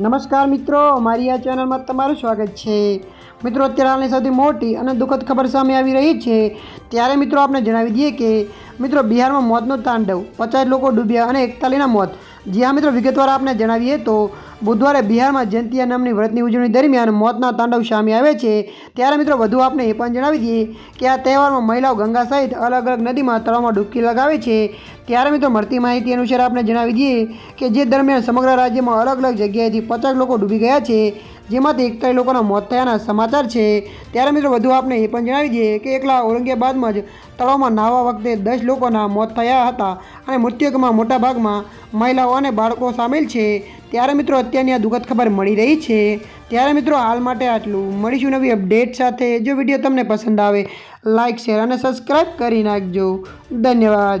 નમસ્કાર મિત્રો, મારી આ ચેનલમાં તમારું સ્વાગત છે. મિત્રો, અત્યારે હાલની સૌથી મોટી અને દુઃખદ ખબર સામે આવી રહી છે. ત્યારે મિત્રો આપણે જણાવી દઈએ કે, મિત્રો, બિહારમાં મોતનો તાંડવ. પચાસ લોકો ડૂબ્યા અને એકતાલીના મોત. જી હા, મિત્રો, વિગતવાર આપણે જણાવીએ તો બુધવારે બિહારમાં જયંતિયા નામની વ્રતની ઉજવણી દરમિયાન મોતના તાંડવ સામે આવે છે. ત્યારે મિત્રો વધુ આપણે એ પણ જણાવી દઈએ કે આ તહેવારમાં મહિલાઓ ગંગા સહિત અલગ અલગ નદીમાં તળાવમાં ડૂબકી લગાવે છે. ત્યારે મિત્રો મળતી માહિતી અનુસાર આપણે જણાવી દઈએ કે જે દરમિયાન સમગ્ર રાજ્યમાં અલગ અલગ જગ્યાએથી પચાસ લોકો ડૂબી ગયા છે, જેમાંથી એકતાલીસ લોકોના મોત થયાના સમાચાર છે. ત્યારે મિત્રો વધુ આપણે એ પણ જણાવી દઈએ કે એકલા ઔરંગાબાદમાં જ તળાવમાં નાહવા વખતે દસ લોકોના મોત થયા હતા અને મૃત્યુકમાં મોટાભાગમાં મહિલાઓ અને બાળકો સામેલ છે. ત્યારે મિત્રો અત્યારની આ દુઃખદ ખબર મળી રહી છે. ત્યારે મિત્રો હાલ માટે આટલું. મળીશું નવી અપડેટ સાથે. જો વીડિયો તમને પસંદ આવે લાઇક શેર અને સબસ્ક્રાઈબ કરી નાખજો. ધન્યવાદ.